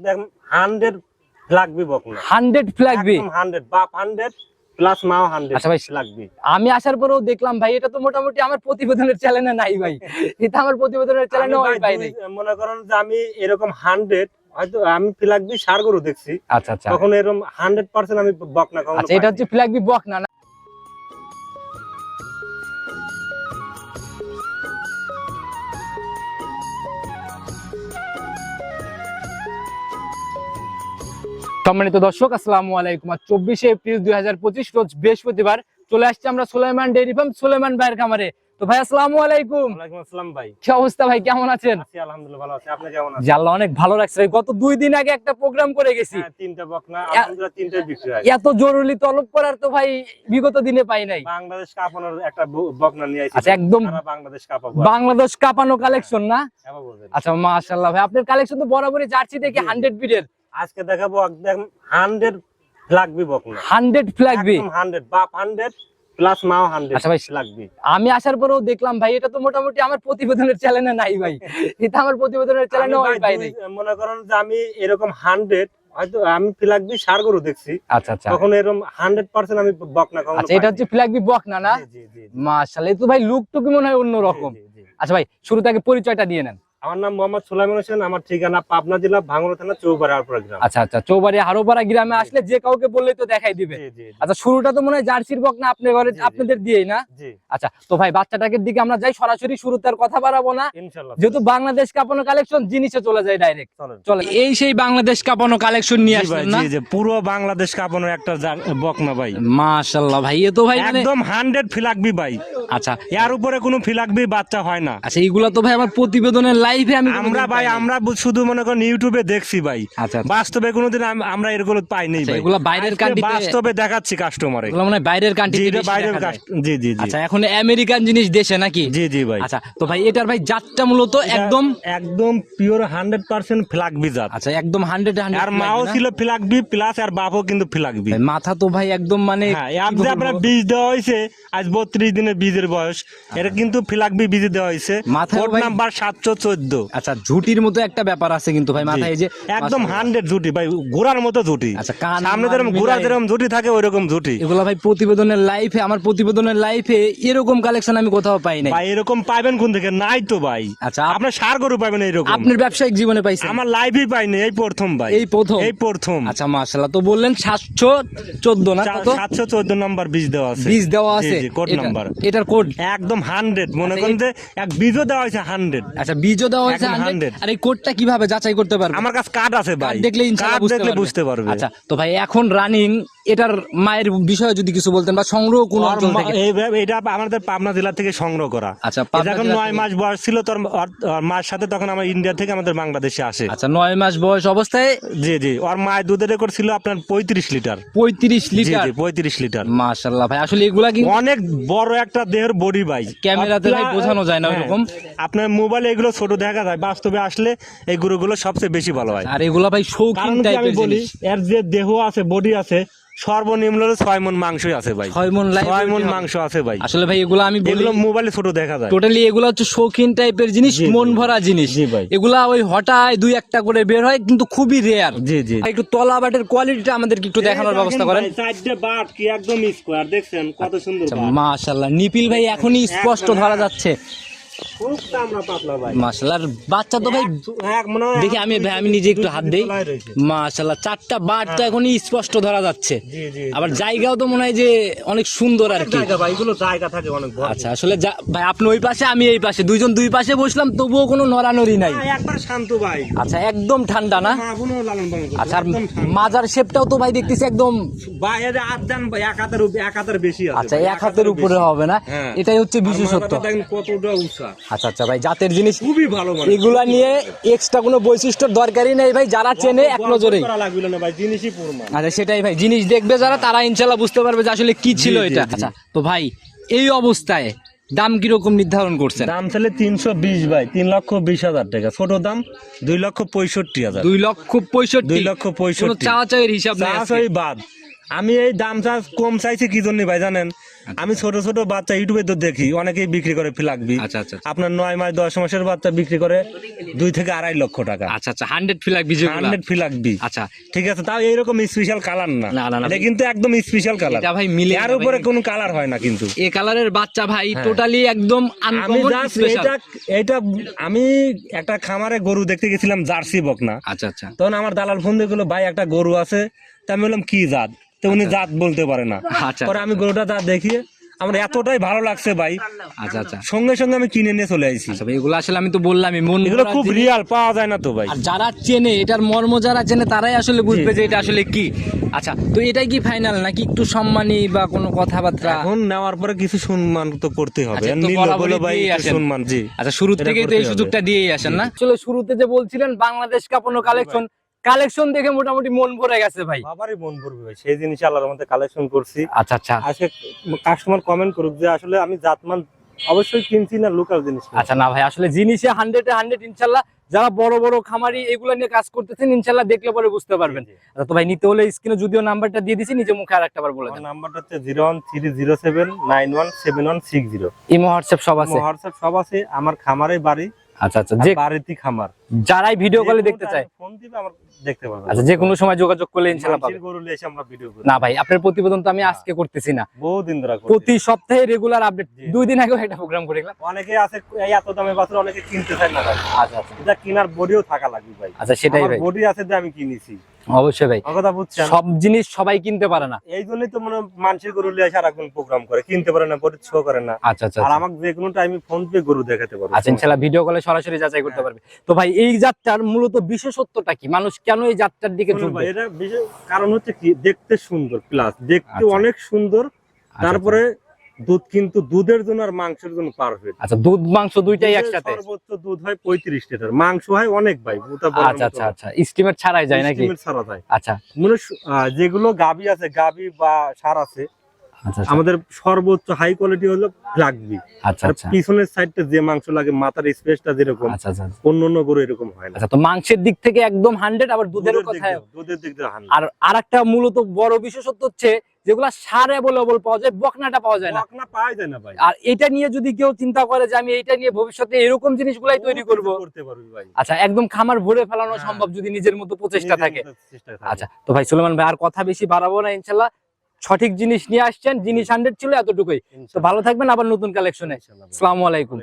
একদম হান্ড্রেড লাগবে বকনা হান্ড্রেড ফ্ল্যাগ বি? হান্ড্রেড বাপ হান্ড্রেড প্লাস মাও হান্ড্রেড আচ্ছা ভাই, লাগবে আমি আসার পরেও দেখলাম ভাই এটা তো মোটামুটি আমার প্রতিবেদনের চ্যানেলে নাই ভাই। এটা আমার প্রতিবেদনের চ্যানেলে আমি ভাই নাই। মনে করেন যে আমি এরকম হান্ড্রেড হয়তো আমি ফিলাকবি সার গরু দেখছি। আচ্ছা আচ্ছা। তখন এরকম হান্ড্রেড পার্সেন্ট আমি বকনা আচ্ছা এটা হচ্ছে ফ্ল্যাগ বি সম্মানিত দর্শক আসসালামু আলাইকুম। আর চব্বিশে এপ্রিল দুই হাজার পঁচিশ রোজ বৃহস্পতিবার। চলে আসছে আমরা সুলাইমান ডেইরি ফার্ম সুলাইমান ভাইয়ের খামারে। তো ভাই আসসালামু আলাইকুম। ওয়ালাইকুম আসসালাম ভাই। কি অবস্থা ভাই কেমন আছেন? আছি আলহামদুলিল্লাহ ভালো আছি। আপনি কেমন আছেন? জি আল্লাহ অনেক ভালো লাগছে ভাই। গত দুই দিন আগে একটা প্রোগ্রাম করে গেছি। হ্যাঁ, তিনটা বকনা আলহামদুলিল্লাহ তিনটাই বিক্রি হয়। এত জরুরি তলব করার তো ভাই বিগত দিনে পাই নাই। বাংলাদেশ কাপানোর একটা বকনা নিয়ে আইছি। আচ্ছা একদম বাংলাদেশ কাপাবো বাংলাদেশ কাপানো কালেকশন না? হ্যাঁ। আচ্ছা মাশাআল্লাহ ভাই আপনার কালেকশন তো বরাবরই জার্সি জি। হান্ড্রেড বিটের আজকে দেখাবো একদম হান্ড্রেড লাগবে বকনা হান্ড্রেড ফ্ল্যাগ বি। হান্ড্রেড বাপ হান্ড্রেড প্লাস মাও হান্ড্রেড আচ্ছা ভাই, লাগবে আমি আসার পরেও দেখলাম ভাই এটা তো মোটামুটি আমার প্রতিবেদনের চ্যানেলে নাই ভাই। এটা আমার প্রতিবেদনের চ্যানেলে ভাই নাই মনে করেন যে আমি এরকম হান্ড্রেড হয়তো আমি ফিলাকবি সার গরু দেখছি। আচ্ছা আচ্ছা। তখন এরকম হান্ড্রেড পার্সেন্ট আমি বকনা কখনো আচ্ছা এটা হচ্ছে ফ্ল্যাগ বি বক না না? জি। মাশাআল্লাহ তো ভাই লুক টুকি মনে হয় অন্যরকম। আচ্ছা ভাই শুরু থেকে পরিচয়টা দিয়ে নেন। আমার নাম মোহাম্মদ সুলাইমান হোসেন আমার ঠিকানা পাবনা জেলা ভাঙড়া থানা চৌবাড়ি আরপুরা গ্রাম। আচ্ছা আচ্ছা চৌবাড়ি হারোপাড়া গ্রামে আসলে যে কাউকে বললেই তো দেখাই দিবে। জি, জি, জি, আচ্ছা শুরুটা তো মনে হয় জার্সির বক না আপনার ঘরে জি, জি। আপনাদের দিয়েই না? আচ্ছা তো ভাই বাচ্চাটাকে দিকে আমরা যাই সরাসরি শুরুতে আর কথা বাড়াবো না। যেহেতু বাংলাদেশ কাপানো কালেকশন জিনিসে চলে যায় ডাইরেক্ট চলে এই সেই বাংলাদেশ কাপানো কালেকশন নিয়ে আসলেন না। যে পুরো বাংলাদেশ কাপানোর একটা বক না ভাই। মাশাআল্লাহ ভাই এ তো ভাই মানে একদম হান্ড্রেড ফিলাকবি ভাই। আচ্ছা। এর উপরে কোনো ফিলাকবি বাচ্চা হয় না। আচ্ছা এইগুলা তো ভাই আমার প্রতিবেদনের লাইভে আমি আমরা ভাই আমরা শুধু মনে করেন ইউটিউবে দেখছি ভাই। আচ্ছা আচ্ছা। বাস্তবে কোনোদিন আমরা এগুলো পাইনি আচ্ছা, ভাই। এগুলা বাইরের আজকে কান্ট্রিতে বাস্তবে দেখাচ্ছি কাস্টমারে এগুলো মানে বাইরের কান্ট্রি এটা বাইরের জি জি জি। আচ্ছা এখন আমেরিকান জিনিস দেশে নাকি? জি জি ভাই। আচ্ছা তো ভাই এটার ভাই জাতটা মূলত একদম একদম পিওর হান্ড্রেড পার্সেন্ট ফিলাকবি জাত আচ্ছা একদম হান্ড্রেড আর মাও ছিল ফিলাকবি প্লাস আর বাপও কিন্তু ফিলাকবি মাথা তো ভাই একদম মানে হ্যাঁ আপনার? বীজ দেওয়া হয়েছে আজ বত্রিশ দিনের বীজের বয়স। এটা কিন্তু ফিলাকবি বীজ দেওয়া হয়েছে। ভাই- নাম্বার সাতশো চোদ্দ। আচ্ছা ঝুটির মতো একটা ব্যাপার আছে কিন্তু ভাই মাথায় এই যে একদম হান্ড্রেড ঝুটি ভাই ঘোড়ার মতো ঝুটি আচ্ছা, সামনে যেরকম ঘোড়া যেরকম ঝুটি থাকে ওই রকম ঝুটি এগুলা ভাই প্রতিবেদনের লাইফে আমার প্রতিবেদনের লাইফে এরকম কালেকশন আমি কোথাও পাই নাই। ভাই এরকম পাবেন কোন থেকে নাই তো ভাই। আচ্ছা আপনার সার গরু পাবেন এইরকম। আপনার ব্যবসায়িক জীবনে পাইছেন? আমার লাইভই পাইনি এই প্রথম ভাই। এই প্রথম? এই প্রথম। আচ্ছা মাশাআল্লাহ তো বললেন সাতশো চোদ্দ না কত? সাতশো চোদ্দ নাম্বার বীজ দেওয়া আছে। বীজ দেওয়া আছে। কোড নাম্বার এটার কোড একদম হান্ড্রেড মনে আচ্ছা, করেন যে এক বীজও দেওয়া হয়েছে হান্ড্রেড আচ্ছা বীজও দেওয়া হয়েছে একদম 100 100 আর এই কোডটা কীভাবে যাচাই করতে পারবে? আমার কাছে কার্ড আছে ভাই। দেখলে ইনশাআল্লাহ বুঝতে দেখলে পারবে। বুঝতে পারবে। আচ্ছা তো ভাই এখন রানিং এটার মায়ের বিষয়ে যদি কিছু বলতেন বা সংগ্রহ কোন অঞ্চল থেকে? এটা আমাদের পাবনা জেলা থেকে সংগ্রহ করা। আচ্ছা যখন মাস বয়স ছিল তোর মার সাথে তখন আমার ইন্ডিয়া থেকে আমাদের বাংলাদেশে আসে। আচ্ছা নয় মাস বয়স অবস্থায়? জি জি। ওর মায়ের দুধের রেকর্ড ছিল আপনার পঁয়ত্রিশ লিটার। পঁয়ত্রিশ জি লিটার? জি পঁয়ত্রিশ লিটার। মাশাল্লাহ ভাই আসলে এগুলা কি অনেক বড় একটা দেহের বডি ভাই। ক্যামেরাতে ভাই বোঝানো যায় না হ্যাঁ, ওইরকম। আপনার মোবাইলে এগুলো ছোট দেখা যায় বাস্তবে আসলে এই গরুগুলো সবচেয়ে বেশি ভালো হয়। আর এগুলা ভাই শৌখিন টাইপের বলি এর যে দেহ আছে বডি আছে সর্বনিম্ন ছয় মন মাংসই আছে ভাই। ছয় মন ছয় মন মাংস আছে ভাই। আসলে ভাই এগুলা আমি এগুলো মোবাইলে ছোট দেখা যায়। টোটালি এগুলা হচ্ছে শৌখিন টাইপের জিনিস। মন ভরা জিনিস। ভাই। এগুলা ওই হঠাৎ দুই একটা করে বের হয় কিন্তু খুবই রেয়ার জি জি। একটু তলা বাটের কোয়ালিটিটা আমাদেরকে একটু দেখানোর ব্যবস্থা করেন। চারটে বাট কি একদম স্কোয়ার দেখছেন কত সুন্দর আচ্ছা, মাশাল্লাহ নিপিল ভাই এখনই স্পষ্ট ধরা যাচ্ছে। বাচ্চা তো ভাই হয় দেখি আমি ভাই আমি নিজে একটু হাত দেই। চারটা তো এখনই স্পষ্ট ধরা যাচ্ছে। আবার জায়গাও তো মনে হয় যে অনেক সুন্দর আর কি। আচ্ছা আসলে ভাই আপনি ওই পাশে আমি এই পাশে দুইজন দুই পাশে বসলাম তবুও কোনো নড়ানড়ি নাই। হ্যাঁ, শান্ত ভাই। আচ্ছা একদম ঠান্ডা না? আচ্ছা আর মাজার শেপটাও তো ভাই দেখতেছি একদম এক হাতের বেশি আচ্ছা এক হাতের উপরে হবে না? হ্যাঁ। এটাই হচ্ছে বিশেষত্ব। কতটা উঁচা। আচ্ছা আচ্ছা ভাই জাতের জিনিস খুবই ভালো মানে এগুলা নিয়ে এক্সট্রা কোনো বৈশিষ্ট্যর দরকারই নেই ভাই যারা চেনে এক নজরেই। আচ্ছা সেটাই ভাই জিনিস দেখবে যারা তারা ইনশাল্লাহ বুঝতে পারবে যে আসলে কি ছিল এটা। আচ্ছা তো ভাই এই অবস্থায় দাম কীরকম নির্ধারণ করছেন? দাম চলে তিনশো বিশ ভাই তিন লক্ষ বিশ হাজার টাকা। ছোট দাম দুই লক্ষ পঁয়ষট্টি হাজার। দুই লক্ষ পঁয়ষট্টি? দুই লক্ষ পঁয়ষট্টি। হিসাব চা আজকে। বাদ। আমি এই দাম চা কম চাইছি কি জন্য ভাই জানেন? আমি ছোট ছোট বাচ্চা ইউটিউবে তো দেখি অনেকেই বিক্রি করে ফিলাকবি আচ্ছা আচ্ছা আপনার নয় মাস দশ মাসের বাচ্চা বিক্রি করে দুই থেকে আড়াই লক্ষ টাকা। আচ্ছা আচ্ছা হান্ড্রেড ফিলাক বিজয় হান্ড্রেড ফিলাকবি আচ্ছা। ঠিক আছে তাও এইরকম স্পেশাল কালার না। না, না, না। এটা কিন্তু একদম স্পেশাল কালার এটা ভাই মিলে এর উপরে। কোনো কালার হয় না কিন্তু। এ কালারের বাচ্চা ভাই হ্যাঁ। টোটালি একদম আনকমন স্পেশাল এটা এটা আমি একটা খামারে গরু দেখতে গেছিলাম জার্সি বকনা। আচ্ছা আচ্ছা। তখন আমার দালাল ফোন দিয়ে বলল, ভাই একটা গরু আছে। তা আমি বললাম কি জাত? তো উনি জাত বলতে পারে না। আচ্ছা পরে আমি গরুটা জাত দেখিয়ে আমার এতটাই ভালো লাগছে ভাই। আচ্ছা আচ্ছা। সঙ্গে সঙ্গে আমি কিনে নিয়ে চলে আসি আচ্ছা এগুলো আসলে আমি তো বললামই মন এগুলো খুব রিয়াল পাওয়া যায় না তো ভাই। আর যারা চেনে এটার মর্ম যারা চেনে তারাই আসলে বুঝবে যে এটা আসলে কি। আচ্ছা তো এটাই কি ফাইনাল নাকি একটু সম্মানী বা কোনো কথাবার্তা? এখন নেওয়ার পরে কিছু সম্মান তো করতে হবে। আচ্ছা, ভাই। সম্মান জি। আচ্ছা শুরু থেকেই তো এই সুযোগটা দিয়েই আসেন না? আসলে শুরুতে যে বলছিলেন বাংলাদেশ কাপানো কালেকশন কালেকশন দেখে মোটামুটি মন ভরে গেছে ভাই। বাবারই মন ভরবে ভাই সেই জিনিস আল্লাহর মধ্যে কালেকশন করছি। আচ্ছা আচ্ছা। আজকে কাস্টমার কমেন্ট করুক যে আসলে আমি জাতমান অবশ্যই কিনছি না লোকাল জিনিস আচ্ছা না ভাই আসলে জিনিসে হান্ড্রেডে হান্ড্রেড ইনশাল্লাহ যারা বড় বড় খামারি এগুলো নিয়ে কাজ করতেছেন ইনশাল্লাহ দেখলে পরে বুঝতে পারবেন। আচ্ছা, তো ভাই নিতে হলে স্ক্রিনে যদিও নাম্বারটা দিয়ে দিছি নিজে মুখে আর একটা বার বলে নাম্বারটা হচ্ছে zero one three zero seven nine one seven one six zero Imo WhatsApp সব আছে? হোয়াটসঅ্যাপ সব আছে আমার খামারে বাড়ি আচ্ছা আচ্ছা যে বাড়িতে খামার। যারাই ভিডিও কলে দেখতে চায়। ফোন দিবে আমার দেখতে পারবে। আচ্ছা যে কোনো সময় যোগাযোগ করলে ইনশাল্লাহ পাবে। গরু এসে আমরা ভিডিও করি। না ভাই আপনার প্রতিবেদন তো আমি আজকে করতেছি না। বহুদিন ধরে করছি। প্রতি সপ্তাহে রেগুলার আপডেট দুই দিন আগেও একটা প্রোগ্রাম করে গেলাম। অনেকে আছে এই এত দামে বাছুর অনেকে কিনতে চায় না ভাই। আচ্ছা আচ্ছা। এটা কেনার বডিও থাকা লাগবে ভাই। আচ্ছা সেটাই ভাই। বডি আছে যে আমি কিনেছি। অবশ্যই ভাই। কথা বুঝছেন? সব জিনিস সবাই কিনতে পারে না। এই জন্যই তো মনে হয় মানুষের গরু আর এখন প্রোগ্রাম করে। কিনতে পারে না বডি শো করে না। আচ্ছা আচ্ছা আর আচ্ছা। আমাকে যে কোনো টাইমে ফোন পে গরু দেখাতে পারব আচ্ছা ইনশাল্লাহ ভিডিও কলে সরাসরি যাচাই করতে পারবে। তো ভাই এই যাত্রার মূলত বিশেষত্বটা কি? মানুষ কেন এই যাত্রার দিকে এটা বিশেষ কারণ হচ্ছে কি দেখতে সুন্দর প্লাস দেখতে আচ্ছা। অনেক সুন্দর আচ্ছা, তারপরে দুধ কিন্তু দুধের জন্য আর মাংসের জন্য পারফেক্ট আচ্ছা দুধ মাংস দুইটাই একসাথে? সর্বোচ্চ দুধ হয় পঁয়ত্রিশ লিটার মাংস হয় অনেক ভাই আচ্ছা আচ্ছা আচ্ছা। স্টিমের ছাড়াই যায় নাকি? Estimate ছাড়া যায়। আচ্ছা। মনে যেগুলো গাবি আছে গাবি বা সার আছে আচ্ছা আচ্ছা, আমাদের সর্বোচ্চ হাই কোয়ালিটি হলো লাগবি আচ্ছা আচ্ছা। পিছনের সাইডটা যে মাংস লাগে মাথার স্পেসটা যেরকম আচ্ছা আচ্ছা অন্য অন্য গরু এরকম হয় না। আচ্ছা তো মাংসের দিক থেকে একদম হান্ড্রেড আবার দুধের কথা দুধের দিক দিয়ে হান্ড্রেড। আর আরেকটা মূলত বড় বিশেষত্ব হচ্ছে যেগুলা সারে বলে বল পাওয়া যায় বকনাটা পাওয়া যায় না। বকনা পাওয়া যায় না ভাই। আর এটা নিয়ে যদি কেউ চিন্তা করে যে আমি এটা নিয়ে ভবিষ্যতে এরকম জিনিসগুলাই তৈরি করব করতে পারবি ভাই। আচ্ছা একদম খামার ভরে ফেলানো হ্যাঁ। সম্ভব যদি নিজের মতো প্রচেষ্টা থাকে। থাকে। আচ্ছা তো ভাই সুলেমান ভাই আর কথা বেশি বাড়াবো না ইনশাল্লাহ। সঠিক জিনিস নিয়ে আসছেন জিনিস হান্ড্রেড ছিল এতটুকুই। তো ভালো থাকবেন আবার নতুন কালেকশনে। আসসালামু আলাইকুম।